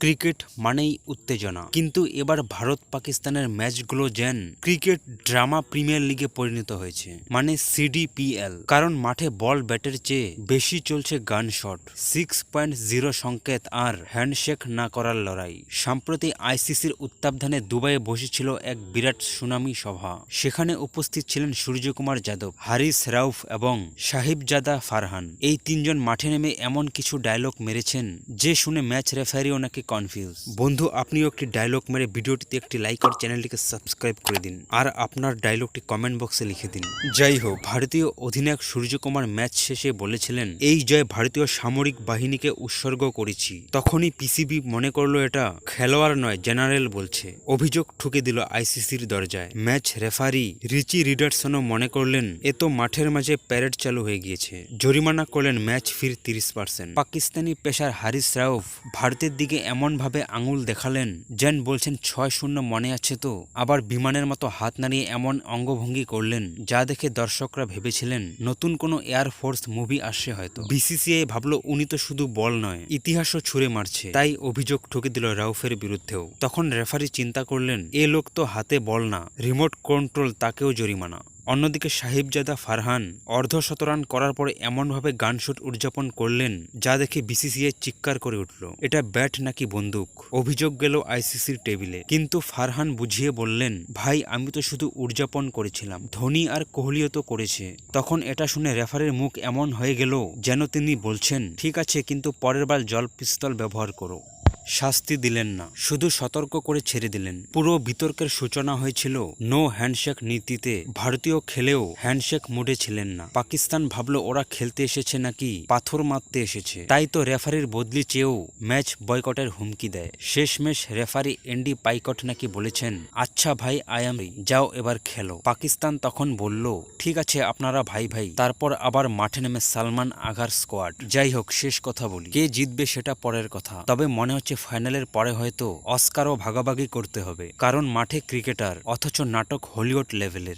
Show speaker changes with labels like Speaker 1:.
Speaker 1: Cricket মানেই উত্তেজনা। কিন্তু এবার ভারত পাকিস্তানের ম্যাচগুলো যেন ক্রিকেট ড্রামা প্রিমিয়ার লিগে পরিণত হয়েছে। মানে সিডিপিএল। কারণ মাঠে বল ব্যাটের চেয়ে বেশি চলছে গান শট। সিক্স পয়েন্ট জিরো সংকেত আর হ্যান্ডশেক না করার লড়াই। সম্প্রতি আইসিসির উত্তাবধানে দুবাইয়ে বসেছিল এক বিরাট সুনামি সভা। সেখানে উপস্থিত ছিলেন সূর্যকুমার যাদব, হারিস রাউফ এবং সাহিবজাদা ফারহান। এই তিনজন মাঠে নেমে এমন কিছু ডায়লগ মেরেছেন যে শুনে ম্যাচ রেফারিও নাকি কনফিউজ বন্ধু, আপনিও একটি ডায়লগ মেরে ভিডিওটিতে একটি লাইক আর চ্যানেলটিকে সাবস্ক্রাইব করে দিন। আর আপনার ডায়লগটি কমেন্ট বক্সে লিখে দিন। যাই হোক, ভারতীয় অধিনায়ক সূর্যকুমার ম্যাচ শেষে বলেছিলেন, এই জয় ভারতীয় সামরিক বাহিনীকে উৎসর্গ করেছি। তখনই পিসিবি মনে করল, এটা খেলোয়াড় নয় জেনারেল বলছে। অভিযোগ ঠুকে দিল আইসিসির দরজায়। ম্যাচ রেফারি রিচি রিডারসনও মনে করলেন, এ তো মাঠের মাঝে প্যারেড চালু হয়ে গিয়েছে। জরিমানা করলেন ম্যাচ ফির তিরিশ পার্সেন্ট পাকিস্তানি পেশার হারিস রাউফ ভারতের দিকে এমনভাবে আঙুল দেখালেন যেন বলছেন ছয় শূন্য মনে আছে তো। আবার বিমানের মতো হাত নাড়িয়ে এমন অঙ্গভঙ্গি করলেন যা দেখে দর্শকরা ভেবেছিলেন নতুন কোনো এয়ারফোর্স মুভি আসছে হয়তো। বিসিসিআই ভাবলো উনি তো শুধু বল নয়, ইতিহাসও ছুঁড়ে মারছে। তাই অভিযোগ ঠুকে দিল রাউফের বিরুদ্ধেও। তখন রেফারি চিন্তা করলেন, এ লোক তো হাতে বল না, রিমোট কন্ট্রোল তাকেও জরিমানা। অন্যদিকে সাহিবজাদা ফারহান অর্ধ শতরান করার পরে এমনভাবে গানশুট উদযাপন করলেন যা দেখে বিসিসিআই চিৎকার করে উঠল। এটা ব্যাট নাকি বন্দুক? অভিযোগ গেল আইসিসির টেবিলে। কিন্তু ফারহান বুঝিয়ে বললেন, ভাই, আমি তো শুধু উদযাপন করেছিলাম। ধোনি আর কোহলিও তো করেছে। তখন এটা শুনে রেফারের মুখ এমন হয়ে গেল যেন তিনি বলছেন, ঠিক আছে, কিন্তু পরের বার জল পিস্তল ব্যবহার করো। শাস্তি দিলেন না। শুধু সতর্ক করে ছেড়ে দিলেন। পুরো বিতর্কের সূচনা হয়েছিল নো হ্যান্ডশেক নীতিতে। ভারতীয় খেলেও হ্যান্ডশেক মুডে ছিলেন না। পাকিস্তান ভাবলো, ওরা খেলতে এসেছে নাকি? পাথর মারতে এসেছে। তাই তো রেফারির বদলি চেয়েও ম্যাচ বয়কটের হুমকি দেয়। শেষমেশ রেফারি এন্ডি পাইকট নাকি বলেছেন আচ্ছা ভাই আয়ামি যাও এবার খেলো। পাকিস্তান তখন বলল, ঠিক আছে, আপনারা ভাই ভাই। তারপর আবার মাঠে নেমে সালমান আঘার স্কোয়াড। যাই হোক, শেষ কথা বলি। কে জিতবে সেটা পরের কথা। তবে মনে হচ্ছে ফাইনালের পরে হয়তো অস্কারও ভাগাভাগি করতে হবে কারণ মাঠে ক্রিকেটার অথচ নাটক হলিউড লেভেলের।